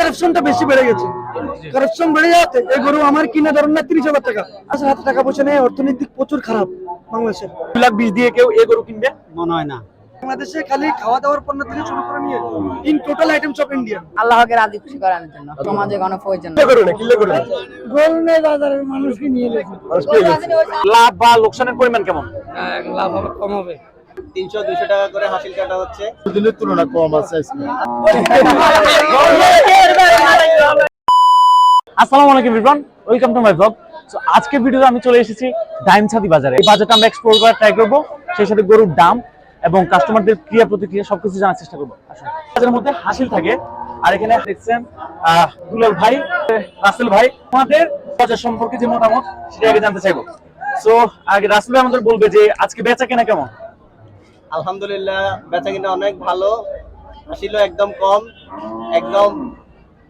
কারাপশনটা বেশি বেড়ে গেছে। কারাপশন বেড়ে যাওয়াতে এই গরু আমার কিনে ধরুন না তিরিশ হাজার টাকা। আসলে হাতে টাকা পয়সা নেই অর্থনৈতিক প্রচুর খারাপ বাংলাদেশের দুই লাখ বিশ দিয়ে কেউ এ গরু কিনবে? মনে হয় না। বাংলাদেশে খালি খাওয়া দাওয়ার পণ্য থেকে শুরু করে নিয়ে in total items of India আল্লাহকে রাজি খুশি করার জন্য সমাজে করুন করুন নেই বাজারের মানুষকে নিয়ে লাভ বা লোকসানের পরিমাণ কেমন? লাভ হবে কম হবে। তিনশো দুইশো টাকা করে হাসিল কাটা হচ্ছে। দিনের তুলনা কম আছে আজকে। আসসালামু আলাইকুম welcome to my blog so আজকে ভিডিওতে আমি চলে এসেছি ডাইমছাদি বাজারে। এই বাজারটা আমরা এক্সপ্লোর করার ট্রাই করব। সেই সাথে গরুর দাম এবং কাস্টমারদের ক্রিয়া প্রতিক্রিয়া সবকিছু জানার চেষ্টা করব। বাজারের মধ্যে হাসিল থাকে। আর এখানে দেখছেন আহ, দুলাল ভাই রাসেল ভাই। আমাদের বাজার সম্পর্কে যে মতামত সেটা আগে জানতে চাইব। সো আগে রাসেল ভাই আমাদের বলবে যে আজকে বেচা কেনা কেমন? আলহামদুলিল্লাহ বেচা কিনা অনেক ভালো। হাসিলও একদম কম একদম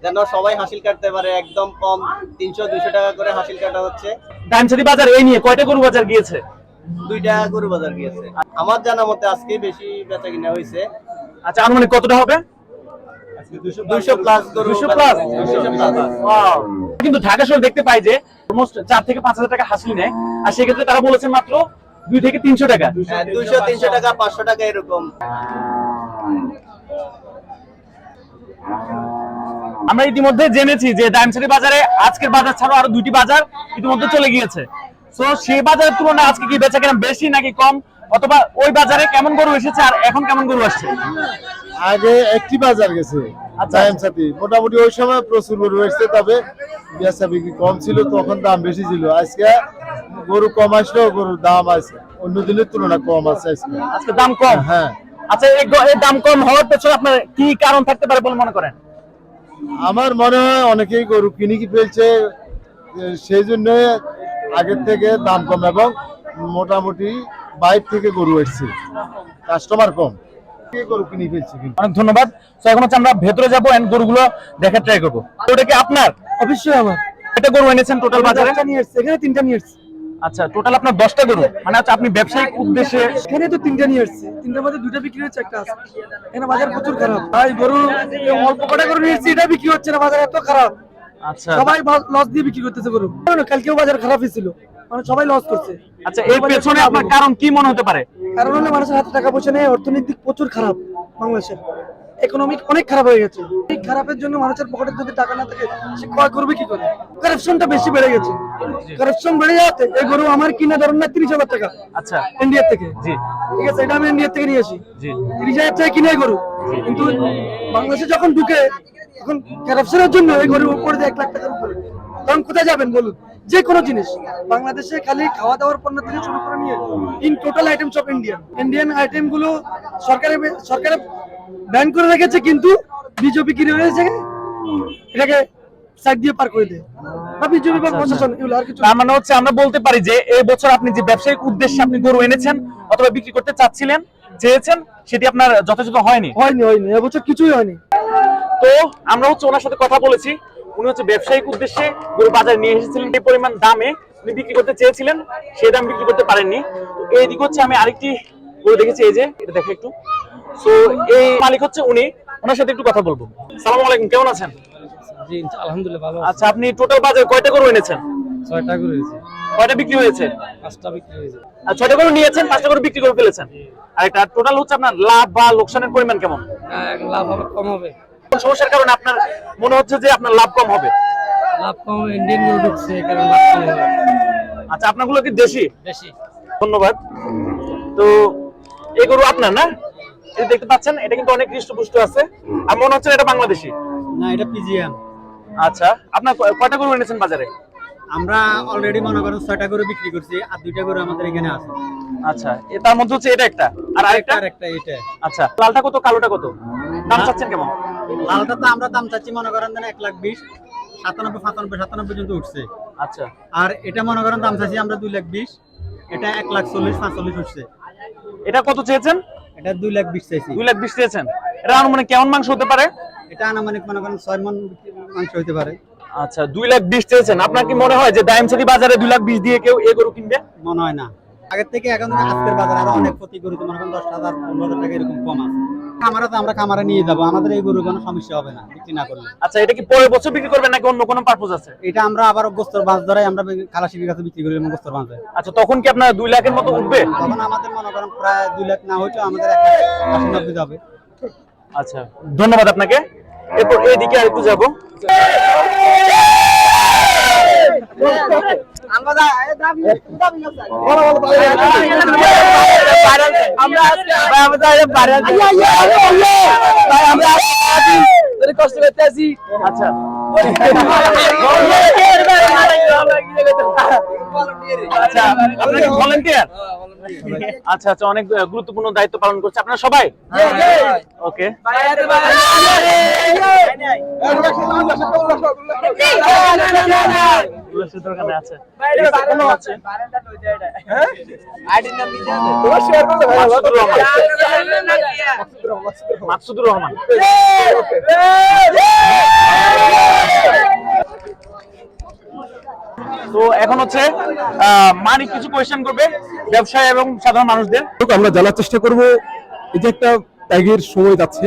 যেন সবাই হাসিল কাটতে পারে একদম কম তিনশো দুইশো টাকা করে হাসিল কাটা হচ্ছে। ডাইমছাদি বাজার এই নিয়ে কয়টা গরু বাজার গিয়েছে? দুইটা গরু বাজার গিয়েছে। আমার জানা মতে আজকে বেশি বেচা কিনা হয়েছে আচ্ছা আনুমানিক কতটা হবে? দুইশো প্লাস গরু 200 plus? দুইশো প্লাস Wow. কিন্তু ঢাকা শহর দেখতে পাই যে অলমোস্ট চার থেকে পাঁচ হাজার টাকা হাসিল নেয়। আর সেক্ষেত্রে তারা বলেছেন মাত্র দুই থেকে তিনশো টাকা। দুইশো তিনশো টাকা পাঁচশো টাকা এরকম। আমরা ইতিমধ্যে জেনেছি যে ডাইমসারি বাজারে আজকের বাজার ছাড়াও আরও দুইটি বাজার ইতিমধ্যে চলে গিয়েছে। তো সেই বাজারের তুলনায় আজকে কি বেচা কেনা বেশি নাকি কম? অথবা ওই বাজারে কেমন গরু এসেছে আর এখন কেমন গরু আসছে? আগে একটি বাজার গেছে আচ্ছা। মোটামুটি ওই সময় প্রচুর গরু এসছে তবে বেচা বিক্রি কম ছিল তখন দাম বেশি ছিল। আজকে গরু কম আসলেও গরুর দাম আছে। অন্য দিনের তুলনায় কম আছে আজকে। দাম কম? হ্যাঁ। আচ্ছা এই এই দাম কম হওয়ার পেছনে আপনার কি কারণ থাকতে পারে বলে মনে করেন? আমার মনে হয় অনেকেই গরু কিনে কি ফেলছে সেই জন্য আগের থেকে দাম কম এবং মোটামুটি বাইর থেকে গরু এসছে কাস্টমার কম। কে গরু কিনে ফেলছে অনেক ধন্যবাদ। তো এখন হচ্ছে আমরা ভেতরে যাব এন্ড গরুগুলো দেখার ট্রাই করব। ওটা কি আপনার? অবশ্যই আমার। এটা গরু এনেছেন টোটাল বাজারে? দশটা নিয়ে এসছে এখানে তিনটা নিয়ে এসছে। আচ্ছা টোটাল আপনার দশটা গরু। মানে হচ্ছে আপনি ব্যবসায়িক উদ্দেশ্যে এখানে তো তিনটা নিয়ে এসছে তিনটার মধ্যে দুটা বিক্রি হচ্ছে একটা আছে। এখানে বাজার প্রচুর খারাপ। ভাই গরু অল্প কটা গরু এটা বিক্রি হচ্ছে না বাজার এত খারাপ। আচ্ছা। সবাই লস দিয়ে বিক্রি করতেছে গরু। কালকেও বাজার খারাপই ছিল। মানে সবাই লস করছে। আচ্ছা এর পেছনে আপনার কারণ কি মনে হতে পারে? কারণ হলে মানুষের হাতে টাকা পয়সা নেই অর্থনৈতিক প্রচুর খারাপ বাংলাদেশের। ইকোনমিক অনেক খারাপ হয়ে গেছে। এই খারাপের জন্য মানুষের পকেটে যদি টাকা না থাকে সে ক্রয় করবে কি করে? কারাপশনটা বেশি বেড়ে গেছে। কারাপশন বেড়ে যাওয়াতে এই গরু আমার কিনে ধরুন না তিরিশ হাজার টাকা। আচ্ছা। ইন্ডিয়া থেকে। জি। ঠিক আছে এটা আমি ইন্ডিয়া থেকে নিয়ে আসি। জি। তিরিশ হাজার টাকা কিনে গরু। কিন্তু বাংলাদেশে যখন ঢুকে তখন কারাপশনের জন্য এই গরুর উপরে এক লাখ টাকার উপরে। তখন কোথায় যাবেন বলুন? যে কোনো জিনিস। বাংলাদেশে খালি খাওয়া দাওয়ার পণ্য থেকে শুরু করে নিয়ে in total items of Indian Indian আইটেমগুলো সরকারের সরকারে ব্যান করে রেখেছে কিন্তু বিজেপি কি রয়েছে এটাকে সাইড দিয়ে পার করে দেয় বা বিজেপি বা প্রশাসন এগুলো আর কিছু তার মানে হচ্ছে আমরা বলতে পারি যে এই বছর আপনি যে ব্যবসায়িক উদ্দেশ্যে আপনি গরু এনেছেন অথবা বিক্রি করতে চাচ্ছিলেন চেয়েছেন সেটি আপনার যথাযথ হয়নি? হয়নি হয়নি। এবছর কিছুই হয়নি। তো আমরা হচ্ছে ওনার সাথে কথা বলেছি। উনি হচ্ছে ব্যবসায়িক উদ্দেশ্যে গরু বাজারে নিয়ে এসেছিলেন। এই পরিমাণ দামে উনি বিক্রি করতে চেয়েছিলেন সেই দাম বিক্রি করতে পারেননি। তো এইদিকে হচ্ছে আমি আরেকটি গরু দেখেছি এই যে এটা দেখো একটু। তো এই মালিক হচ্ছে উনি। ওনার সাথে একটু কথা বলব। সালাম আলাইকুম কেমন আছেন? জি আলহামদুলিল্লাহ ভালো আচ্ছা আপনি টোটাল বাজারে কয়টা গরু এনেছেন? ছয়টা হয়েছে কয়টা বিক্রি হয়েছে? পাঁচটা বিক্রি হয়েছে। আর ছয়টা গরু নিয়েছেন পাঁচটা গরু বিক্রি করে ফেলেছেন। আর একটা টোটাল হচ্ছে আপনার লাভ বা লোকসানের পরিমাণ কেমন? হ্যাঁ, লাভ হবে কম হবে। সমস্যার কারণে আপনার মনে হচ্ছে যে আপনার লাভ কম হবে? লাভ কম ইন্ডিয়ান গরু ঢুকছে কারণ লাভ কম হবে। আচ্ছা আপনারগুলো কি দেশি? বেশি ধন্যবাদ। তো এই গরু আপনার না? এই দেখতে পাচ্ছেন এটা কিন্তু অনেক হৃষ্টপুষ্ট আছে। আর মনে হচ্ছে এটা বাংলাদেশি? না এটা পিজিএম আচ্ছা আপনার কয়টা গরু এনেছেন বাজারে? আমরা অলরেডি মনে করেন ছয়টা গরু বিক্রি করছি আর দুইটা গরু আমাদের এখানে আছে। আচ্ছা এ তার মধ্যে হচ্ছে এটা একটা আর আরেকটা? আর একটা এটা। আচ্ছা লালটা কত কালোটা কত? দাম চাচ্ছেন কেমন? লালটা তো আমরা দাম চাচ্ছি মনে করেন দেন এক লাখ বিশ সাতানব্বই সাতানব্বই সাতানব্বই পর্যন্ত উঠছে। আচ্ছা। আর এটা মনে করেন দাম চাচ্ছি আমরা দুই লাখ বিশ এটা এক লাখ চল্লিশ পাঁচচল্লিশ উঠছে এটা কত চেয়েছেন? এটা দুই লাখ বিশ চাইছি। দুই লাখ বিশ চেয়েছেন এটা আনুমানিক কেমন মাংস হতে পারে? এটা আনুমানিক মনে করেন ছয় মন মাংস হইতে পারে। আচ্ছা দুই লাখ বিশ চেয়েছেন আপনার কি মনে হয় যে ডাইমসিটি বাজারে দুই লাখ বিশ দিয়ে কেউ এ গরু কিনবে? মনে হয় না। আগের থেকে এখন আজকের বাজার আরও অনেক প্রতি গরুতে মনে করেন দশ হাজার পনেরো টাকা এরকম কম আছে। খামারে তো আমরা খামারে নিয়ে যাব। আমাদের এই গরু কোনো সমস্যা হবে না বিক্রি না করলে। আচ্ছা এটা কি পরের বছর বিক্রি করবেন নাকি অন্য কোনো পারপোজ আছে? এটা আমরা আবার গোস্তর বাঁশ ধরে আমরা খালাসির কাছে বিক্রি করি এবং গোস্তর বাঁধে আচ্ছা তখন কি আপনার দুই লাখের মতো উঠবে? তখন আমাদের মনে করেন প্রায় দুই লাখ না হইলেও আমাদের এক লাখ আশি নব্বই হবে। আচ্ছা ধন্যবাদ আপনাকে। এরপর এইদিকে আর একটু যাব। আচ্ছা আচ্ছা আপনারা কি ভলান্টিয়ার আচ্ছা আচ্ছা অনেক গুরুত্বপূর্ণ দায়িত্ব পালন করছে আপনারা সবাই ওকে আচ্ছা। কোনো আছে? মাকসুদুর রহমান। তো এখন হচ্ছে মানিক কিছু কোয়েশ্চেন করবে ব্যবসায়ী এবং সাধারণ মানুষদের। আমরা জানার চেষ্টা করব, এই যে একটা ত্যাগের সময় যাচ্ছে,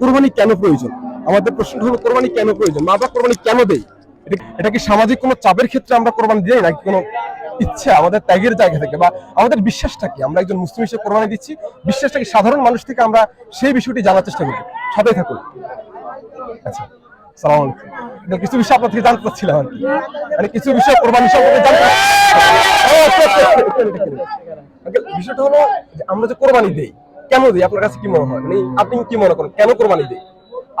কোরবানি কেন প্রয়োজন? আমাদের প্রশ্ন হলো, কোরবানি কেন প্রয়োজন? মা বাবা কোরবানি কেন দেয়? এটা কি সামাজিক কোনো চাপের ক্ষেত্রে আমরা কোরবানি দিই, নাকি কোনো ইচ্ছা আমাদের ত্যাগের জায়গা থেকে? বা আমাদের বিশ্বাসটা কি? আমরা একজন মুসলিম হিসেবে কোরবানি দিচ্ছি, বিশ্বাসটা কি সাধারণ মানুষ থেকে আমরা সেই বিষয়টি জানার চেষ্টা করি সাথে থাকুন। আচ্ছা সালাম আলাইকুম। কিছু বিষয় আপনার থেকে জানতে চাচ্ছিলাম আর কি। মানে কিছু বিষয় কোরবানি সম্পর্কে জানতে বিষয়টা হলো আমরা যে কোরবানি দেই কেন দেই? আপনার কাছে কি মনে হয়? মানে আপনি কি মনে করেন কেন কোরবানি দেই?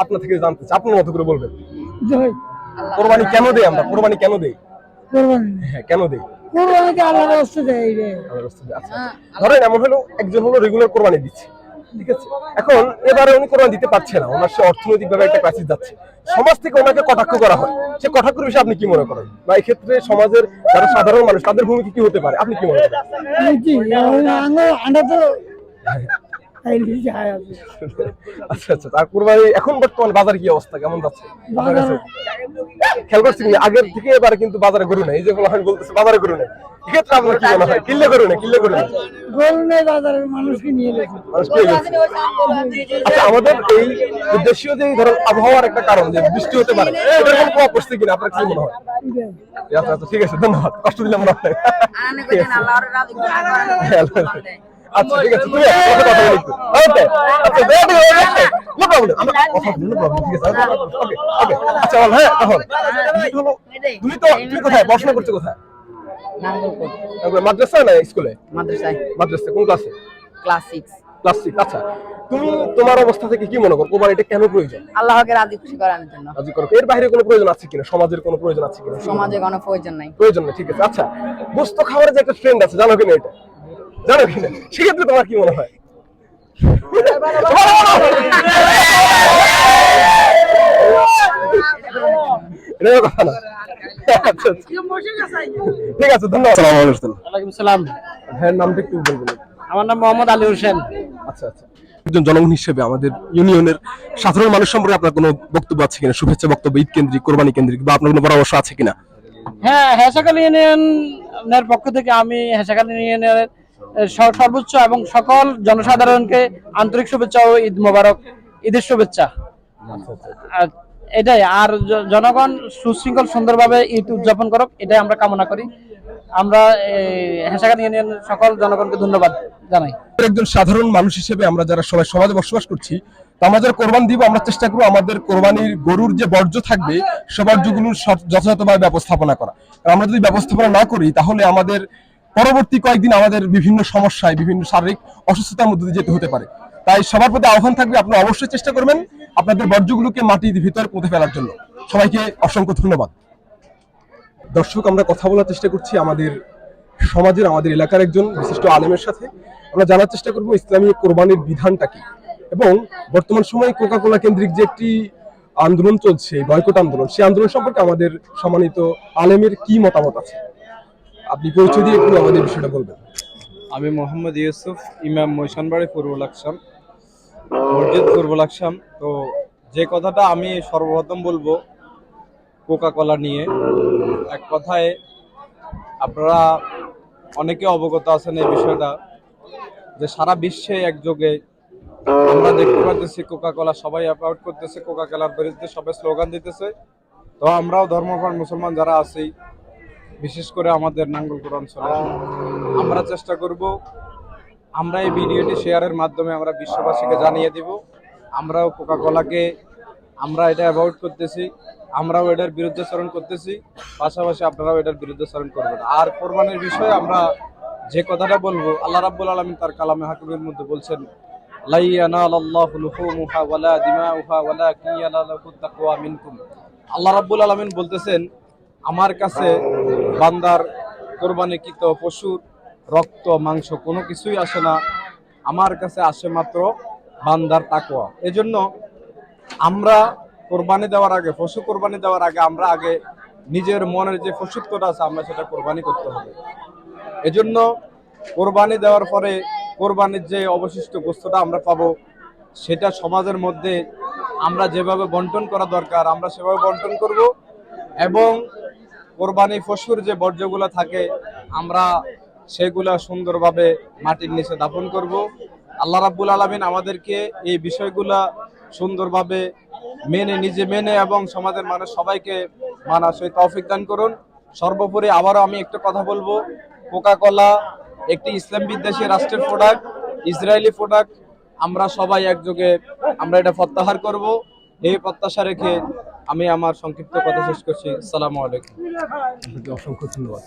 আপনার থেকে জানতে চাই। আপনার মতো করে বলবেন। কোরবানি কেন দেই আমরা? কোরবানি কেন দেই? হ্যাঁ কেন দেই? আল্লাহর রাস্তায়, আচ্ছা, আচ্ছা। ধরেন এমন হলো একজন হলো রেগুলার কোরবানি দিচ্ছে। ঠিক আছে। এখন এবারে উনি কোরবানি দিতে পারছে না, ওনার সে অর্থনৈতিক ভাবে একটা ক্রাইসিস যাচ্ছে। সমাজ থেকে ওনাকে কটাক্ষ করা হয়? সে কটাক্ষর বিষয়ে আপনি কি মনে করেন? বা ক্ষেত্রে সমাজের যারা সাধারণ মানুষ, তাদের ভূমিকা কি হতে পারে? আপনি কি মনে করেন? আচ্ছা আচ্ছা কোরবানি এখন বর্তমান বাজার কি অবস্থা? কেমন যাচ্ছে? আপনার খেয়াল করছেন আগের থেকে এবারে কিন্তু বাজারে গরু নেই। এই যে বলা বলতেছে বাজারে গরু নেই। এক্ষেত্রে আপনার কি মনে হয়? কিনলে গরু নেই কিনলে গরু নেই? মানুষ পেয়ে গেছে আচ্ছা আমাদের এই দেশীয় যে ধরো আবহাওয়ার একটা কারণ যে বৃষ্টি হতে পারে প্রভাব পড়ছে কিনা? আপনার কি মনে হয়? আচ্ছা আচ্ছা ঠিক আছে ধন্যবাদ। কষ্ট দিলাম না। আপনাকে। আচ্ছা ঠিক আছে তুমি কথা বলো। ওকে আচ্ছা দেয়া দিও নো প্রবলেম আমরা কথা বলি নো প্রবলেম ঠিক আছে ওকে ওকে আচ্ছা বল হ্যাঁ তখন। তুমি তো তুমি কোথায়? পড়াশোনা করছ কোথায়? মাদ্রাসা না স্কুলে? মাদ্রাসায়। মাদ্রাসা কোন ক্লাসে? Class six. ক্লাস সিক্স আচ্ছা। তুমি তোমার অবস্থা থেকে কি মনে করো? কোরবানি এটা কেন প্রয়োজন? আল্লাহকে রাজি খুশি করানোর জন্য। রাজি করো। এর বাইরে কোনো প্রয়োজন আছে কিনা? সমাজের কোনো প্রয়োজন আছে কিনা? সমাজে কোনো প্রয়োজন নাই। প্রয়োজন নেই ঠিক আছে আচ্ছা। গোস্ত খাবারের যে একটা ট্রেন্ড আছে জানো কিনা এটা? জানো কিনা সেক্ষেত্রে তোমার কি মনে হয়? আচ্ছা, আচ্ছা। ঠিক আছে ধন্যবাদ। হ্যাঁ নামটা একটু বলবেন আমার নাম মোহাম্মদ আলী হোসেন। আচ্ছা আচ্ছা। একজন জনগণ হিসেবে আমাদের ইউনিয়নের সাধারণ মানুষ সম্পর্কে আপনার কোনো বক্তব্য আছে কিনা? শুভেচ্ছা বক্তব্য ঈদ কেন্দ্রিক কোরবানি কেন্দ্রিক বা আপনার কোনো পরামর্শ আছে কিনা? হ্যাঁ হেসাকাল ইউনিয়নের পক্ষ থেকে আমি হেসাকাল ইউনিয়নের সর্বোচ্চ এবং সকল জনসাধারণকে আন্তরিক শুভেচ্ছা ও ঈদ মোবারক ঈদের শুভেচ্ছা। এটাই আর জনগণ সুশৃঙ্খল সুন্দরভাবে ঈদ উদযাপন করুক এটাই আমরা কামনা করি। আমরা হেসাকাল ইউনিয়নের সকল জনগণকে ধন্যবাদ জানাই। একজন সাধারণ মানুষ হিসেবে আমরা যারা সবাই সমাজে বসবাস করছি তো আমরা যারা কোরবান দিব আমরা চেষ্টা করব আমাদের কোরবানির গরুর যে বর্জ্য থাকবে সে বর্জ্যগুলোর যথাযথভাবে ব্যবস্থাপনা করা। আমরা যদি ব্যবস্থাপনা না করি তাহলে আমাদের পরবর্তী কয়েকদিন আমাদের বিভিন্ন সমস্যায়, বিভিন্ন শারীরিক অসুস্থতার মধ্যে দিয়ে যেতে হতে পারে। তাই সবার প্রতি আহ্বান থাকবে, আপনারা অবশ্যই চেষ্টা করবেন আপনাদের বর্জ্যগুলোকে মাটির ভিতরে পুঁতে ফেলার জন্য। সবাইকে অসংখ্য ধন্যবাদ। দর্শক, আমরা কথা বলার চেষ্টা করছি আমাদের সমাজের, আমাদের এলাকার একজন বিশিষ্ট আলেমের সাথে। আমরা জানার চেষ্টা করব ইসলামী কোরবানির বিধানটা কি? এবং বর্তমান সময়ে কোকা কোলা কেন্দ্রিক যে একটি আন্দোলন চলছে বয়কট আন্দোলন, সেই আন্দোলন সম্পর্কে আমাদের সম্মানিত আলেমের কি মতামত আছে? আপনি পরিচয় দিয়ে একটু আমাদের বিষয়টা বলবেন। আমি মোহাম্মদ ইউসুফ, ইমাম মৈশানবাড়ি পূর্বল লাকসাম মসজিদ পূর্বল লাকসাম তো যে কথাটা আমি সর্বপ্রথম বলব কোকা কোলা নিয়ে, এক কথায় আপনারা অনেকে অবগত আছেন এই বিষয়টা, যে সারা বিশ্বে একযোগে আমরা দেখতে পাচ্ছি কোকা কোলা সবাই অ্যাপাউট করতেছে কোকা কোলার বিরুদ্ধে, সবাই স্লোগান দিতেছে। তো আমরাও ধর্মপ্রাণ মুসলমান যারা আছি বিশেষ করে আমাদের নাঙ্গলকোট অঞ্চলে। আমরা চেষ্টা করব, আমরা এই ভিডিওটি শেয়ারের মাধ্যমে আমরা বিশ্ববাসীকে জানিয়ে দিব। আমরাও কোকা কোলাকে আমরা এটা অ্যাভয়েড করতেছি, আমরাও এটার বিরুদ্ধে চরণ করতেছি, পাশাপাশি আপনারাও এটার বিরুদ্ধে চরণ করবেন। আর কোরবানির বিষয়ে আমরা যে কথাটা বলব, আল্লাহ রাব্বুল আলামিন তার কালামে হাকিমের মধ্যে বলছেন আল্লাহ রাব্বুল আলামিন বলতেছেন, আমার কাছে বান্দার কোরবানিকৃত পশুর রক্ত, মাংস কোনো কিছুই আসে না। আমার কাছে আসে মাত্র বান্দার তাকওয়া। এজন্য আমরা কোরবানি দেওয়ার আগে, পশু কোরবানি দেওয়ার আগে আমরা আগে নিজের মনের যে পশুত্বটা আছে, আমরা সেটা কোরবানি করতে হবে। এজন্য কোরবানি দেওয়ার পরে কোরবানির যে অবশিষ্ট গোস্তটা আমরা পাবো, সেটা সমাজের মধ্যে আমরা যেভাবে বন্টন করা দরকার, আমরা সেভাবে বন্টন করব এবং কোরবানি পশুর যে বর্জ্যগুলো থাকে, আমরা সেগুলা সুন্দরভাবে মাটির নিচে দাপন করব। আল্লাহ রাব্বুল আলামিন আমাদেরকে এই বিষয়গুলা সুন্দরভাবে মেনে, নিজে মেনে এবং সমাজের মানুষ সবাইকে মানা সেই তৌফিক দান করুন। সর্বোপরি আবারও আমি একটা কথা বলব কোকা কোলা একটি ইসলাম বিদ্বেষী রাষ্ট্রের প্রোডাক্ট ইসরায়েলি প্রোডাক্ট আমরা সবাই একযোগে আমরা এটা প্রত্যাহার করব। এই প্রত্যাশা রেখে আমি আমার সংক্ষিপ্ত কথা শেষ করছি। সালামু আলাইকুম। অসংখ্য ধন্যবাদ।